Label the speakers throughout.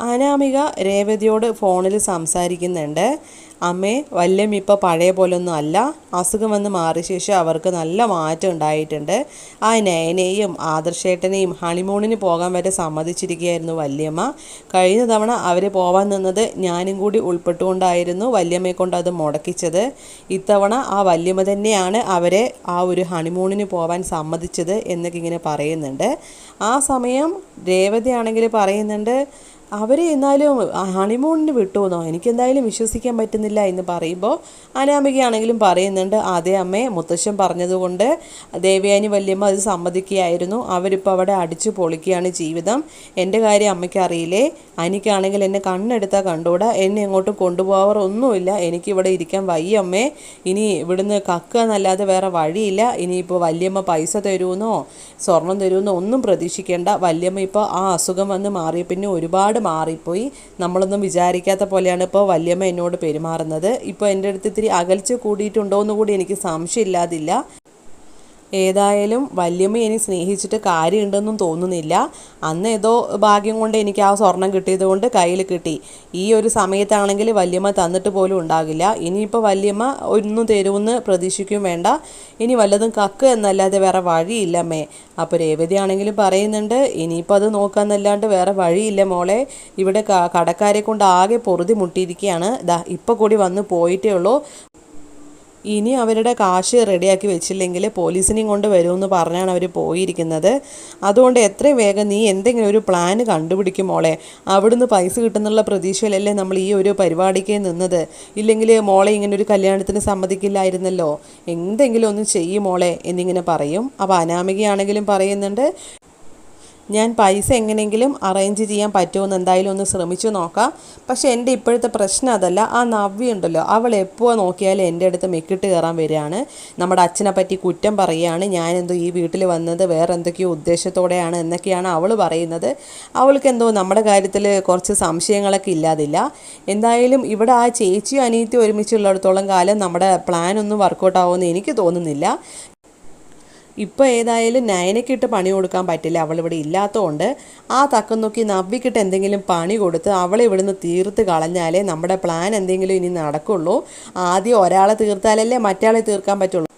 Speaker 1: അനാമിക രേവതിയോട് ഫോണിൽ സംസാരിക്കുന്നുണ്ട്. അമ്മേ വല്യം ഇപ്പോൾ പഴയ പോലൊന്നും അല്ല. അസുഖം വന്ന് മാറിയ ശേഷം അവർക്ക് നല്ല മാറ്റം ഉണ്ടായിട്ടുണ്ട്. ആ നയനെയും ആദർശേട്ടനെയും ഹണിമൂണിന് പോകാൻ വരെ സമ്മതിച്ചിരിക്കുകയായിരുന്നു വല്യമ്മ. കഴിഞ്ഞ തവണ അവർ പോകാൻ നിന്നത് ഞാനും കൂടി ഉൾപ്പെട്ടുകൊണ്ടായിരുന്നു വല്യമ്മയെ കൊണ്ട് അത് മുടക്കിച്ചത്. ഇത്തവണ ആ വല്യമ്മ തന്നെയാണ് അവരെ ആ ഒരു ഹണിമൂണിന് പോകാൻ സമ്മതിച്ചത് എന്നൊക്കെ ഇങ്ങനെ പറയുന്നുണ്ട്. ആ സമയം രേവതി ആണെങ്കിൽ പറയുന്നുണ്ട് അവർ എന്നാലും ഹണിമൂണിന് വിട്ടുവെന്നോ? എനിക്കെന്തായാലും വിശ്വസിക്കാൻ പറ്റുന്നില്ല എന്ന് പറയുമ്പോൾ അനാമികയാണെങ്കിലും പറയുന്നുണ്ട്. അതേ അമ്മേ മുത്തശ്ശൻ പറഞ്ഞതുകൊണ്ട് ദേവയാനി വല്യമ്മ അത് സമ്മതിക്കുകയായിരുന്നു. അവരിപ്പോൾ അവിടെ അടിച്ചു പൊളിക്കുകയാണ് ജീവിതം. എന്റെ കാര്യം അമ്മയ്ക്ക് അറിയില്ലേ അനിക്കാണെങ്കിൽ എന്നെ കണ്ണെടുത്താൽ കണ്ടുകൂടാ എന്നെ എങ്ങോട്ടും കൊണ്ടുപോകാറൊന്നുമില്ല എനിക്കിവിടെ ഇരിക്കാൻ വയ്യ അമ്മേ. ഇനി ഇവിടുന്ന് കക്കുക എന്നല്ലാതെ വേറെ വഴിയില്ല. ഇനിയിപ്പോൾ വല്യമ്മ പൈസ തരുമെന്നോ സ്വർണം തരുമെന്നോ ഒന്നും പ്രതീക്ഷിക്കേണ്ട. വല്യമ്മ ഇപ്പോൾ ആ അസുഖം വന്ന് മാറിയ പിന്നെ ഒരുപാട് മാറിപ്പോയി. നമ്മളൊന്നും വിചാരിക്കാത്ത പോലെയാണ് ഇപ്പോൾ വല്യമ്മ എന്നോട് പെരുമാറുന്നത്. ഇപ്പോൾ എന്റെ അടുത്ത് ഇത്തിരി അകൽച്ച കൂടിയിട്ടുണ്ടോ എന്ന് കൂടി എനിക്ക് സംശയമില്ലാതില്ല. ഏതായാലും വല്യമ്മ ഇനി സ്നേഹിച്ചിട്ട് കാര്യമുണ്ടെന്നും തോന്നുന്നില്ല. അന്ന് ഏതോ ഭാഗ്യം കൊണ്ട് എനിക്ക് ആ സ്വർണം കിട്ടിയത് കൊണ്ട് കയ്യിൽ കിട്ടി. ഈ ഒരു സമയത്താണെങ്കിൽ വല്യമ്മ തന്നിട്ട് പോലും ഉണ്ടാകില്ല. ഇനിയിപ്പോൾ വല്യമ്മ ഒന്നും തരുമെന്ന് പ്രതീക്ഷിക്കും വേണ്ട. ഇനി വല്ലതും കക്ക് എന്നല്ലാതെ വേറെ വഴിയില്ല അമ്മേ അപ്പോൾ രേവതിയാണെങ്കിലും പറയുന്നുണ്ട് ഇനിയിപ്പോൾ അത് നോക്കാമെന്നല്ലാണ്ട് വേറെ വഴിയില്ല മോളെ. ഇവിടെ കടക്കാരെ കൊണ്ട് ആകെ പൊറുതി മുട്ടിയിരിക്കുകയാണ്. ദാ ഇപ്പോൾ കൂടി വന്ന് പോയിട്ടേ ഉള്ളൂ. ഇനി അവരുടെ കാശ് റെഡിയാക്കി വെച്ചില്ലെങ്കിൽ പോലീസിനെയും കൊണ്ട് വരുമെന്ന് പറഞ്ഞാണ് അവർ പോയിരിക്കുന്നത്. അതുകൊണ്ട് എത്രയും വേഗം നീ എന്തെങ്കിലും ഒരു പ്ലാൻ കണ്ടുപിടിക്കും മോളെ. അവിടുന്ന് പൈസ കിട്ടുന്നുള്ള പ്രതീക്ഷയിലല്ലേ നമ്മൾ ഈ ഒരു പരിപാടിക്ക് നിന്നത്. ഇല്ലെങ്കിൽ മോളെ ഇങ്ങനെ ഒരു കല്യാണത്തിന് സമ്മതിക്കില്ലായിരുന്നല്ലോ. എന്തെങ്കിലും ഒന്ന് ചെയ്യും മോളെ എന്നിങ്ങനെ പറയും. അപ്പോൾ അനാമികയാണെങ്കിലും പറയുന്നുണ്ട് ഞാൻ പൈസ എങ്ങനെയെങ്കിലും അറേഞ്ച് ചെയ്യാൻ പറ്റുമെന്ന് എന്തായാലും ഒന്ന് ശ്രമിച്ചു നോക്കാം. പക്ഷേ എന്റെ ഇപ്പോഴത്തെ പ്രശ്നം അതല്ല. ആ നവ്യ ഉണ്ടല്ലോ. അവൾ എപ്പോൾ നോക്കിയാലും എന്റെ അടുത്ത് മെക്കിട്ട് കയറാൻ വരികയാണ്. നമ്മുടെ അച്ഛനെ പറ്റി കുറ്റം പറയുകയാണ്. ഞാനെന്തോ ഈ വീട്ടിൽ വന്നത് വേറെ എന്തൊക്കെയോ ഉദ്ദേശത്തോടെയാണ് എന്നൊക്കെയാണ് അവൾ പറയുന്നത്. അവൾക്ക് എന്തോ നമ്മുടെ കാര്യത്തിൽ കുറച്ച് സംശയങ്ങളൊക്കെ ഇല്ലാതില്ല. എന്തായാലും ഇവിടെ ആ ചേച്ചിയും അനിയത്തി ഒരുമിച്ചുള്ളിടത്തോളം കാലം നമ്മുടെ പ്ലാൻ ഒന്നും ആവുമെന്ന് എനിക്ക് തോന്നുന്നില്ല. ഇപ്പോൾ ഏതായാലും നയനക്കിട്ട് പണി കൊടുക്കാൻ പറ്റില്ല. അവൾ ഇവിടെ ഇല്ലാത്തതുകൊണ്ട് ആ തക്കം നോക്കി നവ്വിക്കിട്ട് എന്തെങ്കിലും പണി കൊടുത്ത് അവളെ ഇവിടുന്ന് തീർത്ത് കളഞ്ഞാലേ നമ്മുടെ പ്ലാൻ എന്തെങ്കിലും ഇനി നടക്കുള്ളൂ. ആദ്യം ഒരാളെ തീർത്താലല്ലേ മറ്റാളെ തീർക്കാൻ പറ്റുള്ളൂ.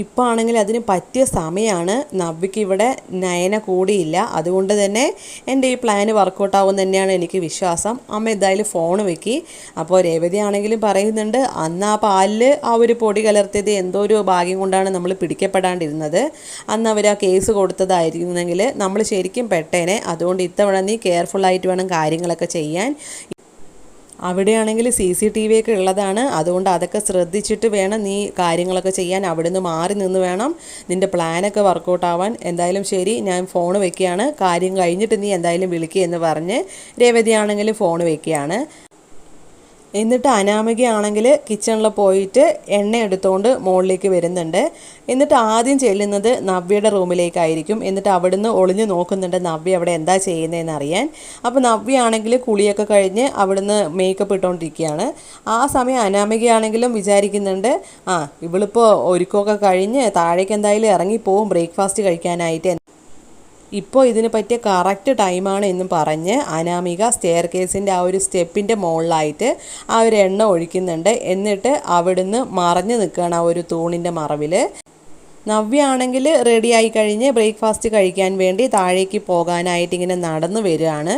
Speaker 1: ഇപ്പോൾ ആണെങ്കിൽ അതിന് പറ്റിയ സമയമാണ് നവ്യക്ക് ഇവിടെ നയന കൂടിയില്ല. അതുകൊണ്ട് തന്നെ എന്റെ ഈ പ്ലാന് വർക്കൗട്ട് ആവും തന്നെയാണ് എനിക്ക് വിശ്വാസം. അമ്മ എന്തായാലും ഫോൺ വെക്കി. അപ്പോൾ രേവതി ആണെങ്കിലും പറയുന്നുണ്ട് അന്ന് ആ പാലിൽ ആ ഒരു പൊടി കലർത്തിയത് എന്തോ ഒരു ഭാഗ്യം കൊണ്ടാണ് നമ്മൾ പിടിക്കപ്പെടാണ്ടിരുന്നത്. അന്ന് അവർ ആ കേസ് കൊടുത്തതായിരുന്നെങ്കിൽ നമ്മൾ ശരിക്കും പെട്ടേനെ. അതുകൊണ്ട് ഇത്തവണ നീ കെയർഫുള്ളായിട്ട് വേണം കാര്യങ്ങളൊക്കെ ചെയ്യാൻ. അവിടെയാണെങ്കിൽ സി സി ടി വി ഒക്കെ ഉള്ളതാണ്. അതുകൊണ്ട് അതൊക്കെ ശ്രദ്ധിച്ചിട്ട് വേണം നീ കാര്യങ്ങളൊക്കെ ചെയ്യാൻ. അവിടെ നിന്ന് മാറി നിന്ന് വേണം നിന്റെ പ്ലാനൊക്കെ വർക്കൗട്ട് ആവാൻ എന്തായാലും ശരി ഞാൻ ഫോൺ വെക്കുകയാണ്. കാര്യം കഴിഞ്ഞിട്ട് നീ എന്തായാലും വിളിക്കുക എന്ന് പറഞ്ഞ് രേവതിയാണെങ്കിൽ ഫോൺ വെക്കുകയാണ്. എന്നിട്ട് അനാമികയാണെങ്കിൽ കിച്ചണിൽ പോയിട്ട് എണ്ണ എടുത്തുകൊണ്ട് മുകളിലേക്ക് വരുന്നുണ്ട്. എന്നിട്ട് ആദ്യം ചെല്ലുന്നത് നവ്യയുടെ റൂമിലേക്കായിരിക്കും. എന്നിട്ട് അവിടുന്ന് ഒളിഞ്ഞു നോക്കുന്നുണ്ട് നവ്യ അവിടെ എന്താ ചെയ്യുന്നതെന്ന് അറിയാൻ. അപ്പോൾ നവ്യയാണെങ്കിൽ കുളിയൊക്കെ കഴിഞ്ഞ് അവിടുന്ന് മേക്കപ്പ് ഇട്ടുകൊണ്ടിരിക്കുകയാണ് ആ സമയം അനാമികയാണെങ്കിലും വിചാരിക്കുന്നുണ്ട് ആ ഇവളിപ്പോൾ ഒരുക്കമൊക്കെ കഴിഞ്ഞ് താഴേക്ക് എന്തായാലും ഇറങ്ങിപ്പോവും ബ്രേക്ക്ഫാസ്റ്റ് കഴിക്കാനായിട്ട് ഇപ്പോൾ ഇതിന് പറ്റിയ കറക്റ്റ് ടൈമാണ് എന്നും പറഞ്ഞ് അനാമിക സ്റ്റെയർ കേസിന്റെ ആ ഒരു സ്റ്റെപ്പിന്റെ മുകളിലായിട്ട് ആ ഒരു എണ്ണ ഒഴിക്കുന്നുണ്ട്. എന്നിട്ട് അവിടുന്ന് മറഞ്ഞു നിൽക്കുകയാണ് ആ ഒരു തൂണിന്റെ മറവിൽ നവ്യ ആണെങ്കിൽ റെഡി ആയി കഴിഞ്ഞ് ബ്രേക്ക്ഫാസ്റ്റ് കഴിക്കാൻ വേണ്ടി താഴേക്ക് പോകാനായിട്ട് ഇങ്ങനെ നടന്നു വരികയാണ്.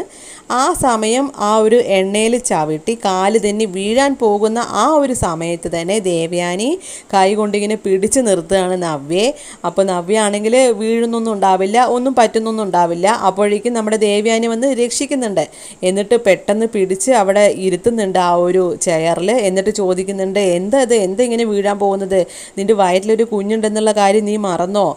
Speaker 1: ആ സമയം ആ ഒരു എണ്ണയിൽ ചവിട്ടി കാൽ തന്നെ വീഴാൻ പോകുന്ന ആ ഒരു സമയത്ത് തന്നെ ദേവയാനി കൈ കൊണ്ടിങ്ങനെ പിടിച്ചു നിർത്തുകയാണ് നവ്യെ. അപ്പോൾ നവ്യ ആണെങ്കിൽ വീഴുന്നൊന്നും ഉണ്ടാവില്ല ഒന്നും പറ്റുന്നൊന്നും ഉണ്ടാവില്ല. അപ്പോഴേക്കും നമ്മുടെ ദേവയാനി വന്ന് രക്ഷിക്കുന്നുണ്ട്. എന്നിട്ട് പെട്ടെന്ന് പിടിച്ച് അവിടെ ഇരുത്തുന്നുണ്ട് ആ ഒരു ചെയറിൽ എന്നിട്ട് ചോദിക്കുന്നുണ്ട് എന്താ ഇത്? എന്താ ഇങ്ങനെ വീഴാൻ പോകുന്നത്? നിന്റെ വയറ്റിലൊരു കുഞ്ഞുണ്ടെന്നുള്ള കാര്യം നീ മറന്നോ?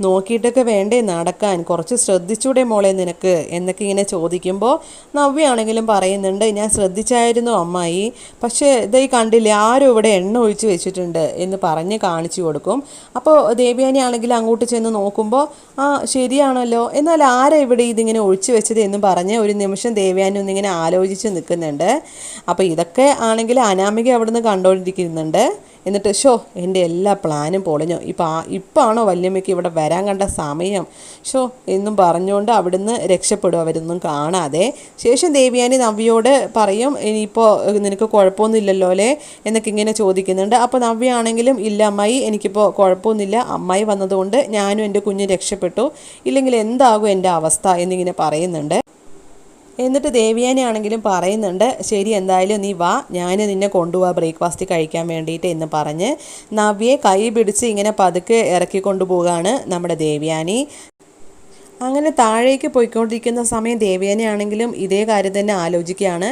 Speaker 1: നോക്കിയിട്ടൊക്കെ വേണ്ടേ നടക്കാൻ. കുറച്ച് ശ്രദ്ധിച്ചൂടെ മോളെ നിനക്ക്? എന്നൊക്കെ ഇങ്ങനെ ചോദിക്കുമ്പോൾ നവ്യാണെങ്കിലും പറയുന്നുണ്ട് ഞാൻ ശ്രദ്ധിച്ചായിരുന്നു അമ്മായി. പക്ഷേ ഇതേ കണ്ടില്ലേ ആരും ഇവിടെ എണ്ണ ഒഴിച്ച് വെച്ചിട്ടുണ്ട് എന്ന് പറഞ്ഞ് കാണിച്ചു കൊടുക്കും. അപ്പോൾ ദേവ്യാനി ആണെങ്കിൽ അങ്ങോട്ട് ചെന്ന് നോക്കുമ്പോൾ ആ ശരിയാണല്ലോ. എന്നാൽ ആരാ ഇവിടെ ഇതിങ്ങനെ ഒഴിച്ചു വെച്ചത് എന്ന് പറഞ്ഞ് ഒരു നിമിഷം ദേവ്യാനി ഒന്നിങ്ങനെ ആലോചിച്ച് നിൽക്കുന്നുണ്ട്. അപ്പോൾ ഇതൊക്കെ ആണെങ്കിൽ അനാമിക അവിടുന്ന് കണ്ടുകൊണ്ടിരിക്കുന്നുണ്ട് എന്നിട്ട് ഷോ എന്റെ എല്ലാ പ്ലാനും പൊളിഞ്ഞു. ഇപ്പം ആ ഇപ്പാണോ വല്യമ്മയ്ക്ക് ഇവിടെ വരാൻ കണ്ട സമയം? ഷോ എന്നും പറഞ്ഞുകൊണ്ട് അവിടുന്ന് രക്ഷപ്പെടും അവരൊന്നും കാണാതെ. ശേഷം ദേവിയാനി നവ്യയോട് പറയും ഇനിയിപ്പോൾ നിനക്ക് കുഴപ്പമൊന്നുമില്ലല്ലോ അല്ലേ? എന്നൊക്കെ ഇങ്ങനെ ചോദിക്കുന്നുണ്ട്. അപ്പോൾ നവ്യയാണെങ്കിലും ഇല്ല അമ്മായി എനിക്കിപ്പോൾ കുഴപ്പമൊന്നുമില്ല. അമ്മായി വന്നതുകൊണ്ട് ഞാനും എന്റെ കുഞ്ഞ് രക്ഷപ്പെട്ടു. ഇല്ലെങ്കിൽ എന്താകും എന്റെ അവസ്ഥ എന്നിങ്ങനെ പറയുന്നുണ്ട്. എന്നിട്ട് ദേവിയാനി ആണെങ്കിലും പറയുന്നുണ്ട് ശരി എന്തായാലും നീ വാ ഞാൻ നിന്നെ കൊണ്ടുപോവാ ബ്രേക്ക്ഫാസ്റ്റ് കഴിക്കാൻ വേണ്ടിയിട്ട് എന്ന് പറഞ്ഞ് നവ്യെ കൈ പിടിച്ച് ഇങ്ങനെ പതുക്കെ ഇറക്കി കൊണ്ടുപോവുകയാണ് നമ്മുടെ ദേവയാനി. അങ്ങനെ താഴേക്ക് പോയിക്കൊണ്ടിരിക്കുന്ന സമയം ദേവേനയാണെങ്കിലും ഇതേ കാര്യം തന്നെ ആലോചിക്കുകയാണ്.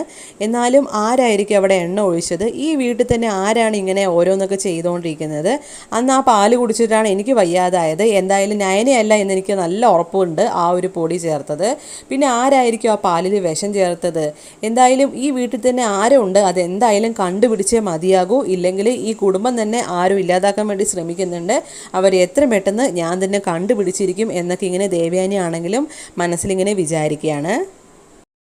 Speaker 1: എന്നാലും ആരായിരിക്കും അവിടെ എണ്ണ ഒഴിച്ചത്? ഈ വീട്ടിൽ തന്നെ ആരാണ് ഇങ്ങനെ ഓരോന്നൊക്കെ ചെയ്തുകൊണ്ടിരിക്കുന്നത്? അന്ന് ആ പാൽ കുടിച്ചിട്ടാണ് എനിക്ക് വയ്യാതായത്. എന്തായാലും നയനയല്ല എന്ന് എനിക്ക് നല്ല ഉറപ്പുണ്ട് ആ ഒരു പൊടി ചേർത്തത്. പിന്നെ ആരായിരിക്കും ആ പാലിൽ വിഷം ചേർത്തത്? എന്തായാലും ഈ വീട്ടിൽ തന്നെ ആരുണ്ട്? അതെന്തായാലും കണ്ടുപിടിച്ചേ മതിയാകൂ. ഇല്ലെങ്കിൽ ഈ കുടുംബം തന്നെ ആരും ഇല്ലാതാക്കാൻ വേണ്ടി ശ്രമിക്കുന്നുണ്ട്. അവർ എത്ര പെട്ടെന്ന് ഞാൻ തന്നെ കണ്ടുപിടിച്ചിരിക്കും എന്നൊക്കെ ഇങ്ങനെ ദേവയാനി ആണെങ്കിലും മനസ്സിലിങ്ങനെ വിചാരിക്കുകയാണ്.